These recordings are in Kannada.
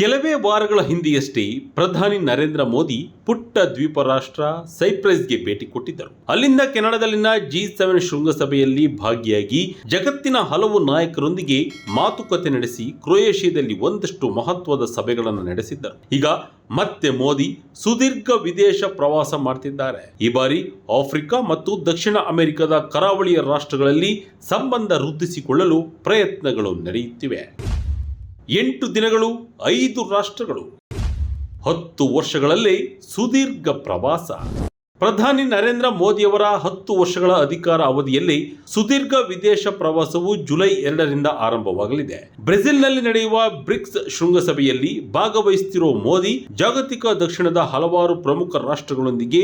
ಕೆಲವೇ ವಾರಗಳ ಹಿಂದೆಯಷ್ಟೇ ಪ್ರಧಾನಿ ನರೇಂದ್ರ ಮೋದಿ ಪುಟ್ಟ ದ್ವೀಪ ರಾಷ್ಟ್ರ ಸೈಪ್ರಸ್ಗೆ ಭೇಟಿ ಕೊಟ್ಟಿದ್ದರು. ಅಲ್ಲಿಂದ ಕೆನಡಾದಲ್ಲಿನ ಜಿ ಸೆವೆನ್ ಶೃಂಗಸಭೆಯಲ್ಲಿ ಭಾಗಿಯಾಗಿ ಜಗತ್ತಿನ ಹಲವು ನಾಯಕರೊಂದಿಗೆ ಮಾತುಕತೆ ನಡೆಸಿ ಕ್ರೊಯೇಷಿಯಾದಲ್ಲಿ ಒಂದಷ್ಟು ಮಹತ್ವದ ಸಭೆಗಳನ್ನು ನಡೆಸಿದ್ದರು. ಈಗ ಮತ್ತೆ ಮೋದಿ ಸುದೀರ್ಘ ವಿದೇಶ ಪ್ರವಾಸ ಮಾಡ್ತಿದ್ದಾರೆ. ಈ ಬಾರಿ ಆಫ್ರಿಕಾ ಮತ್ತು ದಕ್ಷಿಣ ಅಮೆರಿಕದ ಕರಾವಳಿಯ ರಾಷ್ಟ್ರಗಳಲ್ಲಿ ಸಂಬಂಧ ವೃದ್ಧಿಸಿಕೊಳ್ಳಲು ಪ್ರಯತ್ನಗಳು ನಡೆಯುತ್ತಿವೆ. ಎಂಟು ದಿನಗಳು ಐದು ರಾಷ್ಟ್ರಗಳು. ಹತ್ತು ವರ್ಷಗಳಲ್ಲಿ ಸುದೀರ್ಘ ಪ್ರವಾಸ. ಪ್ರಧಾನಿ ನರೇಂದ್ರ ಮೋದಿಯವರ ಹತ್ತು ವರ್ಷಗಳ ಅಧಿಕಾರ ಅವಧಿಯಲ್ಲಿ ಸುದೀರ್ಘ ವಿದೇಶ ಪ್ರವಾಸವು ಜುಲೈ ಎರಡರಿಂದ ಆರಂಭವಾಗಲಿದೆ. ಬ್ರೆಜಿಲ್ನಲ್ಲಿ ನಡೆಯುವ ಬ್ರಿಕ್ಸ್ ಶೃಂಗಸಭೆಯಲ್ಲಿ ಭಾಗವಹಿಸುತ್ತಿರುವ ಮೋದಿ, ಜಾಗತಿಕ ದಕ್ಷಿಣದ ಹಲವಾರು ಪ್ರಮುಖ ರಾಷ್ಟ್ರಗಳೊಂದಿಗೆ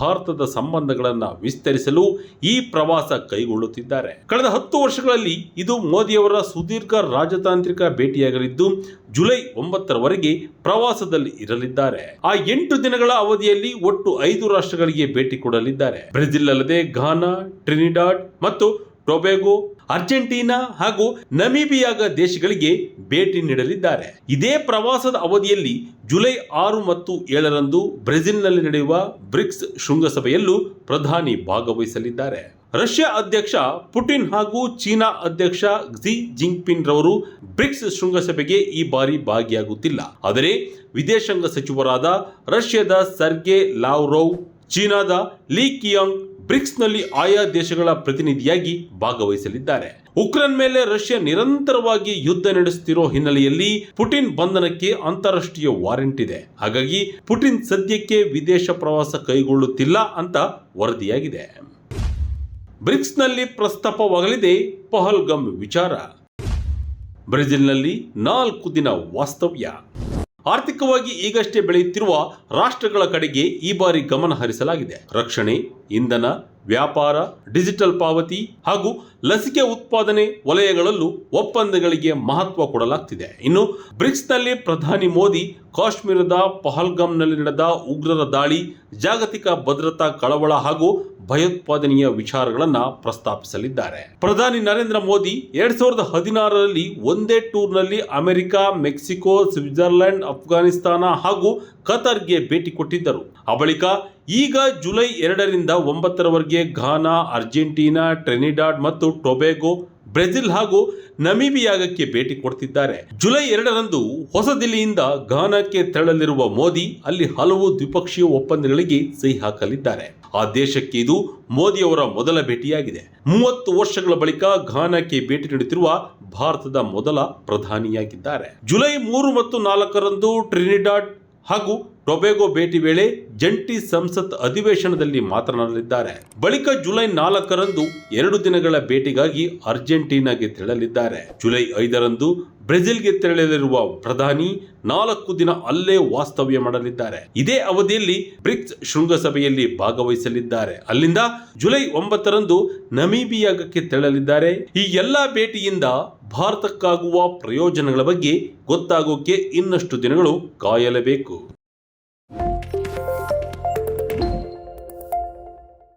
ಭಾರತದ ಸಂಬಂಧಗಳನ್ನು ವಿಸ್ತರಿಸಲು ಈ ಪ್ರವಾಸ ಕೈಗೊಳ್ಳುತ್ತಿದ್ದಾರೆ. ಕಳೆದ ಹತ್ತು ವರ್ಷಗಳಲ್ಲಿ ಇದು ಮೋದಿಯವರ ಸುದೀರ್ಘ ರಾಜತಾಂತ್ರಿಕ ಭೇಟಿಯಾಗಲಿದ್ದು, ಜುಲೈ ಒಂಬತ್ತರವರೆಗೆ ಪ್ರವಾಸದಲ್ಲಿ ಇರಲಿದ್ದಾರೆ. ಆ ಎಂಟು ದಿನಗಳ ಅವಧಿಯಲ್ಲಿ ಒಟ್ಟು ಐದು ರಾಷ್ಟ್ರಗಳಿಗೆ ಭೇಟಿ ಕೊಡಲಿದ್ದಾರೆ. ಬ್ರೆಜಿಲ್ ಅಲ್ಲದೆ ಘಾನಾ, ಟ್ರಿನಿಡಾಡ್ ಮತ್ತು ಟೊಬೆಗೊ, ಅರ್ಜೆಂಟೀನಾ ಹಾಗೂ ನಮೀಬಿಯಾಗ ದೇಶಗಳಿಗೆ ಭೇಟಿ ನೀಡಲಿದ್ದಾರೆ. ಇದೇ ಪ್ರವಾಸದ ಅವಧಿಯಲ್ಲಿ ಜುಲೈ ಆರು ಮತ್ತು ಏಳರಂದು ಬ್ರೆಜಿಲ್ನಲ್ಲಿ ನಡೆಯುವ ಬ್ರಿಕ್ಸ್ ಶೃಂಗಸಭೆಯಲ್ಲೂ ಪ್ರಧಾನಿ ಭಾಗವಹಿಸಲಿದ್ದಾರೆ. ರಷ್ಯಾ ಅಧ್ಯಕ್ಷ ಪುಟಿನ್ ಹಾಗೂ ಚೀನಾ ಅಧ್ಯಕ್ಷ ಕ್ಸಿ ಜಿಂಗ್ಪಿನ್ ರವರು ಬ್ರಿಕ್ಸ್ ಶೃಂಗಸಭೆಗೆ ಈ ಬಾರಿ ಭಾಗಿಯಾಗುತ್ತಿಲ್ಲ. ಆದರೆ ವಿದೇಶಾಂಗ ಸಚಿವರಾದ ರಷ್ಯಾದ ಸರ್ಗೆ ಲಾವ್ರೋವ್ ಚೀನಾದ ಲೀ ಕಿಯಾಂಗ್ ಬ್ರಿಕ್ಸ್ನಲ್ಲಿ ಆಯಾ ದೇಶಗಳ ಪ್ರತಿನಿಧಿಯಾಗಿ ಭಾಗವಹಿಸಲಿದ್ದಾರೆ. ಉಕ್ರೇನ್ ಮೇಲೆ ರಷ್ಯಾ ನಿರಂತರವಾಗಿ ಯುದ್ಧ ನಡೆಸುತ್ತಿರೋ ಹಿನ್ನೆಲೆಯಲ್ಲಿ ಪುಟಿನ್ ಬಂಧನಕ್ಕೆ ಅಂತಾರಾಷ್ಟ್ರೀಯ ವಾರೆಂಟ್ ಇದೆ. ಹಾಗಾಗಿ ಪುಟಿನ್ ಸದ್ಯಕ್ಕೆ ವಿದೇಶ ಪ್ರವಾಸ ಕೈಗೊಳ್ಳುತ್ತಿಲ್ಲ ಅಂತ ವರದಿಯಾಗಿದೆ. ಬ್ರಿಕ್ಸ್ನಲ್ಲಿ ಪ್ರಸ್ತಾಪವಾಗಲಿದೆ ಪಹಲ್ಗಮ್ ವಿಚಾರ. ಬ್ರೆಜಿಲ್ನಲ್ಲಿ ನಾಲ್ಕು ದಿನ ವಾಸ್ತವ್ಯ. ಆರ್ಥಿಕವಾಗಿ ಈಗಷ್ಟೇ ಬೆಳೆಯುತ್ತಿರುವ ರಾಷ್ಟ್ರಗಳ ಕಡೆಗೆ ಈ ಬಾರಿ ಗಮನ ಹರಿಸಲಾಗಿದೆ ರಕ್ಷಣೆ ಇಂಧನ ವ್ಯಾಪಾರ, ಡಿಜಿಟಲ್ ಪಾವತಿ ಹಾಗೂ ಲಸಿಕೆ ಉತ್ಪಾದನೆ ವಲಯಗಳಲ್ಲೂ ಒಪ್ಪಂದಗಳಿಗೆ ಮಹತ್ವ ಕೊಡಲಾಗ್ತಿದೆ. ಇನ್ನು ಬ್ರಿಕ್ಸ್ನಲ್ಲಿ ಪ್ರಧಾನಿ ಮೋದಿ ಕಾಶ್ಮೀರದ ಪಹಲ್ಗಾಮ್ನಲ್ಲಿ ನಡೆದ ಉಗ್ರರ ದಾಳಿ, ಜಾಗತಿಕ ಭದ್ರತಾ ಕಳವಳ ಹಾಗೂ ಭಯೋತ್ಪಾದನೆಯ ವಿಚಾರಗಳನ್ನು ಪ್ರಸ್ತಾಪಿಸಲಿದ್ದಾರೆ. ಪ್ರಧಾನಿ ನರೇಂದ್ರ ಮೋದಿ ಎರಡ್ ಸಾವಿರದ ಹದಿನಾರರಲ್ಲಿ ಒಂದೇ ಟೂರ್ನಲ್ಲಿ ಅಮೆರಿಕ, ಮೆಕ್ಸಿಕೋ ಸ್ವಿಟ್ಜರ್ಲೆಂಡ್ ಅಫ್ಘಾನಿಸ್ತಾನ ಹಾಗೂ ಕತಾರ್ಗೆ ಭೇಟಿ ಕೊಟ್ಟಿದ್ದರು. ಆ ಬಳಿಕ ಈಗ ಜುಲೈ ಎರಡರಿಂದ ಒಂಬತ್ತರವರೆಗೆ ಘಾನಾ, ಅರ್ಜೆಂಟೀನಾ, ಟ್ರೆನಿಡಾಡ್ ಮತ್ತು ಟೊಬೆಗೊ, ಬ್ರೆಜಿಲ್ ಹಾಗೂ ನಮೀಬಿಯಾಗಕ್ಕೆ ಭೇಟಿ ಕೊಡ್ತಿದ್ದಾರೆ. ಜುಲೈ ಎರಡರಂದು ಹೊಸ ದಿಲ್ಲಿಯಿಂದ ಘಾನಾಕ್ಕೆ ತೆರಳಲಿರುವ ಮೋದಿ ಅಲ್ಲಿ ಹಲವು ದ್ವಿಪಕ್ಷೀಯ ಒಪ್ಪಂದಗಳಿಗೆ ಸಹಿ ಹಾಕಲಿದ್ದಾರೆ. ಆ ದೇಶಕ್ಕೆ ಇದು ಮೋದಿ ಅವರ ಮೊದಲ ಭೇಟಿಯಾಗಿದೆ. ಮೂವತ್ತು ವರ್ಷಗಳ ಬಳಿಕ ಘಾನಾಕ್ಕೆ ಭೇಟಿ ನೀಡುತ್ತಿರುವ ಭಾರತದ ಮೊದಲ ಪ್ರಧಾನಿಯಾಗಿದ್ದಾರೆ. ಜುಲೈ ಮೂರು ಮತ್ತು ನಾಲ್ಕರಂದು ಟ್ರಿನಿಡಾಡ್ ಹಾಗೂ ಟೊಬೆಗೊ ಭೇಟಿ ವೇಳೆ ಜಂಟಿ ಸಂಸತ್ ಅಧಿವೇಶನದಲ್ಲಿ ಮಾತನಾಡಲಿದ್ದಾರೆ. ಬಳಿಕ ಜುಲೈ ನಾಲ್ಕರಂದು ಎರಡು ದಿನಗಳ ಭೇಟಿಗಾಗಿ ಅರ್ಜೆಂಟೀನಾಗೆ ತೆರಳಲಿದ್ದಾರೆ. ಜುಲೈ ಐದರಂದು ಬ್ರೆಜಿಲ್ಗೆ ತೆರಳಲಿರುವ ಪ್ರಧಾನಿ ನಾಲ್ಕು ದಿನ ಅಲ್ಲೇ ವಾಸ್ತವ್ಯ ಮಾಡಲಿದ್ದಾರೆ. ಇದೇ ಅವಧಿಯಲ್ಲಿ ಬ್ರಿಕ್ಸ್ ಶೃಂಗಸಭೆಯಲ್ಲಿ ಭಾಗವಹಿಸಲಿದ್ದಾರೆ. ಅಲ್ಲಿಂದ ಜುಲೈ ಒಂಬತ್ತರಂದು ನಮೀಬಿಯಾಗಕ್ಕೆ ತೆರಳಲಿದ್ದಾರೆ. ಈ ಎಲ್ಲಾ ಭೇಟಿಯಿಂದ ಭಾರತಕ್ಕಾಗುವ ಪ್ರಯೋಜನಗಳ ಬಗ್ಗೆ ಗೊತ್ತಾಗೋಕೆ ಇನ್ನಷ್ಟು ದಿನಗಳು ಕಾಯಲೇಬೇಕು.